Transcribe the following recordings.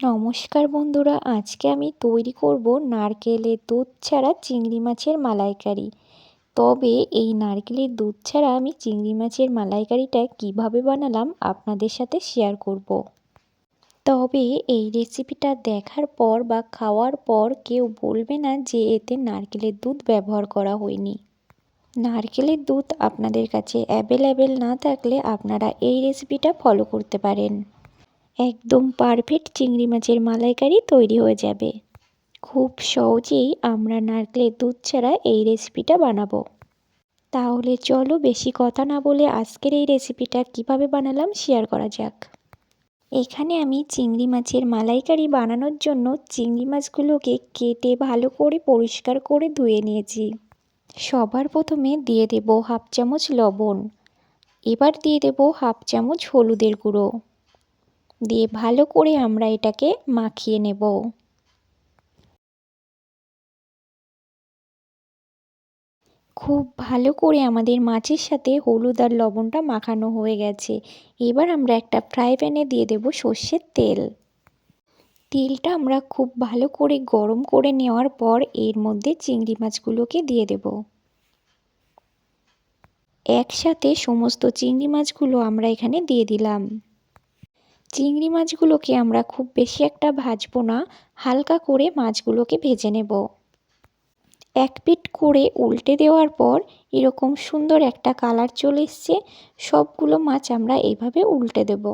নমস্কার বন্ধুরা, আজকে আমি তৈরি করব নারকেলের দুধ ছাড়া চিংড়ি মাছের মালাইকারি। তবে এই নারকেলের দুধ ছাড়া আমি চিংড়ি মাছের মালাইকারিটা কীভাবে বানালাম আপনাদের সাথে শেয়ার করব। তবে এই রেসিপিটা দেখার পর বা খাওয়ার পর কেউ বলবে না যে এতে নারকেলের দুধ ব্যবহার করা হয়নি। নারকেলের দুধ আপনাদের কাছে অ্যাভেলেবেল না থাকলে আপনারা এই রেসিপিটা ফলো করতে পারেন। একদম পারফেক্ট চিংড়ি মাছের মালাইকারি তৈরি হয়ে যাবে। খুব সহজেই আমরা নারকেলের দুধ ছাড়া এই রেসিপিটা বানাবো। তাহলে চলো বেশি কথা না বলে আজকের এই রেসিপিটা কীভাবে বানালাম শেয়ার করা যাক। এখানে আমি চিংড়ি মাছের মালাইকারি বানানোর জন্য চিংড়ি মাছগুলোকে কেটে ভালো করে পরিষ্কার করে ধুয়ে নিয়েছি। সবার প্রথমে দিয়ে দেব হাফ চামচ লবণ। এবার দিয়ে দেব হাফ চামচ হলুদের গুঁড়ো। দিয়ে ভালো করে আমরা এটাকে মাখিয়ে নেব। খুব ভালো করে আমাদের মাছের সাথে হলুদ আর লবণটা মাখানো হয়ে গেছে। এবার আমরা একটা ফ্রাই প্যানে দিয়ে দেব সর্ষের তেল। তেলটা আমরা খুব ভালো করে গরম করে নেওয়ার পর এর মধ্যে চিংড়ি মাছগুলোকে দিয়ে দেব। একসাথে সমস্ত চিংড়ি মাছগুলো আমরা এখানে দিয়ে দিলাম। চিংড়ি মাছগুলোকে আমরা খুব বেশি একটা ভাজবো না, হালকা করে মাছগুলোকে ভেজে নেব। এক পিট করে উল্টে দেওয়ার পর এরকম সুন্দর একটা কালার চলে এসছে, সবগুলো মাছ আমরা এইভাবে উল্টে দেব।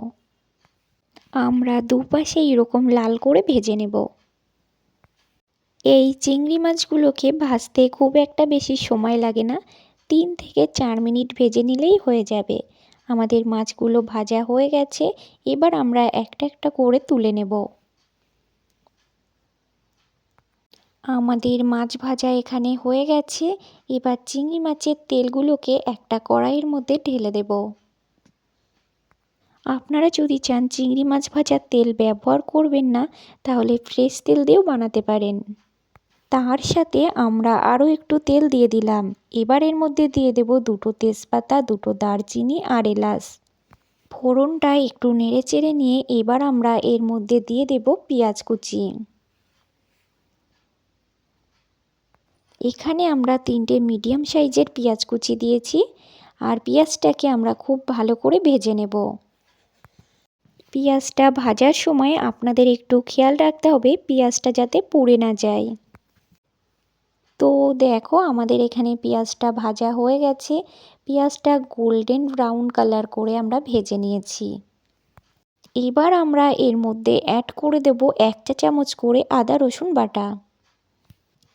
আমরা দুপাশে এরকম লাল করে ভেজে নেব। এই চিংড়ি মাছগুলোকে ভাজতে খুব একটা বেশি সময় লাগে না, তিন থেকে চার মিনিট ভেজে নিলেই হয়ে যাবে। আমাদের মাছগুলো ভাজা হয়ে গেছে, এবার আমরা একটা একটা করে তুলে নেব। আমাদের মাছ ভাজা এখানে হয়ে গেছে, এবার চিংড়ি মাছের তেলগুলোকে একটা কড়াইয়ের মধ্যে ঢেলে দেব। আপনারা যদি চান চিংড়ি মাছ ভাজার তেল ব্যবহার করবেন না, তাহলে ফ্রেশ তেল দিয়েও বানাতে পারেন। তার সাথে আমরা আরও একটু তেল দিয়ে দিলাম। এবার এর মধ্যে দিয়ে দেব দুটো তেজপাতা, দুটো দারচিনি আর এলাচ। ফোড়নটা একটু নেড়ে চেড়ে নিয়ে এবার আমরা এর মধ্যে দিয়ে দেব পেঁয়াজ কুচি। এখানে আমরা তিনটে মিডিয়াম সাইজের পেঁয়াজ কুচি দিয়েছি আর পেঁয়াজটাকে আমরা খুব ভালো করে ভেজে নেব। পেঁয়াজটা ভাজার সময় আপনাদের একটু খেয়াল রাখতে হবে, পেঁয়াজটা যাতে পুড়ে না যায়। তো দেখো আমাদের এখানে পেঁয়াজটা ভাজা হয়ে গেছে। পেঁয়াজটা গোল্ডেন ব্রাউন কালার করে আমরা ভেজে নিয়েছি। এবার আমরা এর মধ্যে অ্যাড করে দেব এক চা চামচ করে আদা, রসুন বাটা।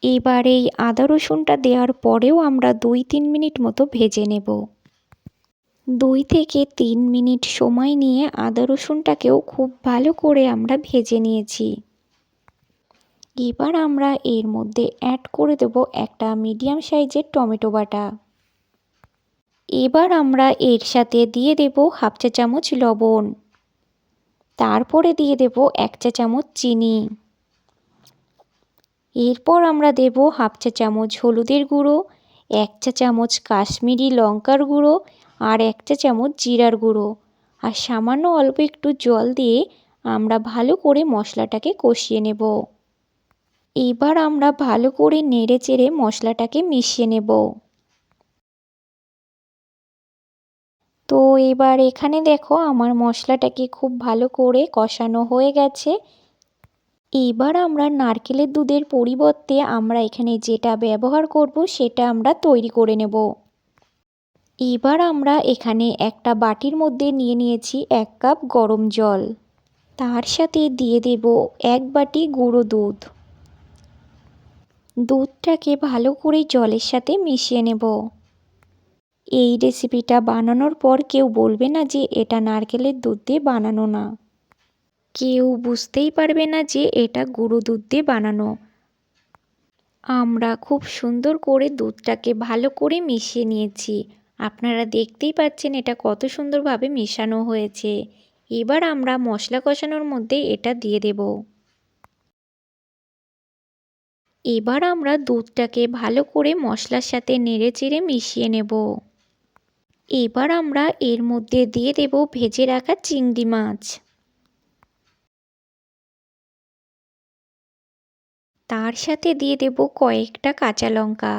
এবার এই আদা, রসুনটা দেওয়ার পরেও আমরা দুই তিন মিনিট মতো ভেজে নেব। দুই থেকে তিন মিনিট সময় নিয়ে আদা, রসুনটাকেও খুব ভালো করে আমরা ভেজে নিয়েছি। এবার আমরা এর মধ্যে অ্যাড করে দেব একটা মিডিয়াম সাইজের টমেটো বাটা। এবার আমরা এর সাথে দিয়ে দেব হাফ চা চামচ লবণ। তারপরে দিয়ে দেব এক চা চামচ চিনি। এরপর আমরা দেব হাফ চা চামচ হলুদের গুঁড়ো, এক চা চামচ কাশ্মীরি লঙ্কার গুঁড়ো আর এক চা চামচ জিরার গুঁড়ো। আর সামান্য অল্প একটু জল দিয়ে আমরা ভালো করে মশলাটাকে কষিয়ে নেব। এবার আমরা ভালো করে নেড়ে চেড়ে মশলাটাকে মিশিয়ে নেব। তো এবার এখানে দেখো আমার মশলাটাকে খুব ভালো করে কষানো হয়ে গেছে। এবার আমরা নারকেলের দুধের পরিবর্তে আমরা এখানে যেটা ব্যবহার করব সেটা আমরা তৈরি করে নেব। এবার আমরা এখানে একটা বাটির মধ্যে নিয়ে নিয়েছি এক কাপ গরম জল। তার সাথে দিয়ে দেব এক বাটি গুঁড়ো দুধ। দুধটাকে ভালো করে জলের সাথে মিশিয়ে নেব। এই রেসিপিটা বানানোর পর কেউ বলবে না যে এটা নারকেলের দুধ দিয়ে বানানো না। কেউ বুঝতেই পারবে না যে এটা গুঁড়ো দুধ দিয়ে বানানো। আমরা খুব সুন্দর করে দুধটাকে ভালো করে মিশিয়ে নিয়েছি। আপনারা দেখতেই পাচ্ছেন এটা কত সুন্দরভাবে মেশানো হয়েছে। এবার আমরা মশলা কষানোর মধ্যে এটা দিয়ে দেব। এবার আমরা দুধটাকে ভালো করে মশলার সাথে নেড়ে চেড়ে মিশিয়ে নেব। এবার আমরা এর মধ্যে দিয়ে দেব ভেজে রাখা চিংড়ি মাছ। তার সাথে দিয়ে দেব কয়েকটা কাঁচা লঙ্কা।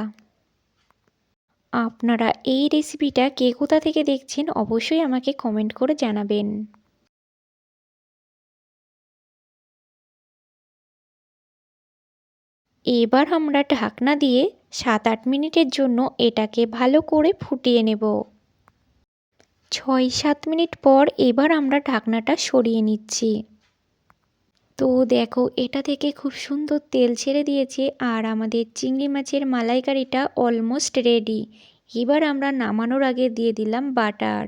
আপনারা এই রেসিপিটা কে কোথা থেকে দেখছেন অবশ্যই আমাকে কমেন্ট করে জানাবেন। এবার আমরা ঢাকনা দিয়ে সাত আট মিনিটের জন্য এটাকে ভালো করে ফুটিয়ে নেব। ছয় সাত মিনিট পর এবার আমরা ঢাকনাটা সরিয়ে নিচ্ছি। তো দেখো, এটা থেকে খুব সুন্দর তেল ছেড়ে দিয়েছে আর আমাদের চিংড়ি মাছের মালাইকারিটা অলমোস্ট রেডি। এবার আমরা নামানোর আগে দিয়ে দিলাম বাটার।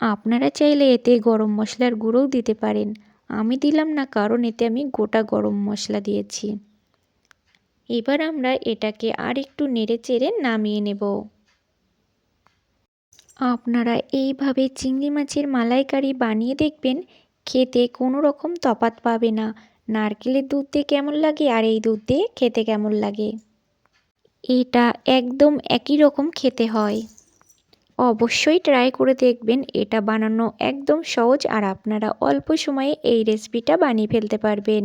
আপনারা চাইলে এতে গরম মশলার গুঁড়োও দিতে পারেন। আমি দিলাম না কারণ এতে আমি গোটা গরম মশলা দিয়েছি। এবার আমরা এটাকে আর একটু নেড়ে চেড়ে নামিয়ে নেব। আপনারা এইভাবে চিংড়ি মাছের মালাইকারি বানিয়ে দেখবেন, খেতে কোনো রকম তফাত পাবে না। নারকেলের দুধ দিয়ে কেমন লাগে আর এই দুধ দিয়ে খেতে কেমন লাগে? এটা একদম একই রকম খেতে হয়। অবশ্যই ট্রাই করে দেখবেন। এটা বানানো একদম সহজ আর আপনারা অল্প সময়ে এই রেসিপিটা বানিয়ে ফেলতে পারবেন।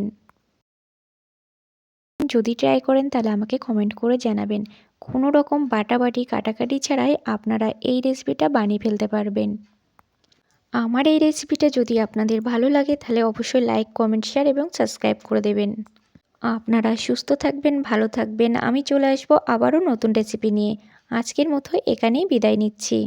যদি ট্রাই করেন তাহলে আমাকে কমেন্ট করে জানাবেন। কোনো রকম বাটাবাটি, কাটাকাটি ছাড়াই আপনারা এই রেসিপিটা বানিয়ে ফেলতে পারবেন। আমার এই রেসিপিটা যদি আপনাদের ভালো লাগে তাহলে অবশ্যই লাইক কমেন্ট শেয়ার এবং সাবস্ক্রাইব করে দেবেন। আপনারা সুস্থ থাকবেন, ভালো থাকবেন। আমি চলে আসব আবারও নতুন রেসিপি নিয়ে। আজকের মতো এখানেই বিদায় নিচ্ছি।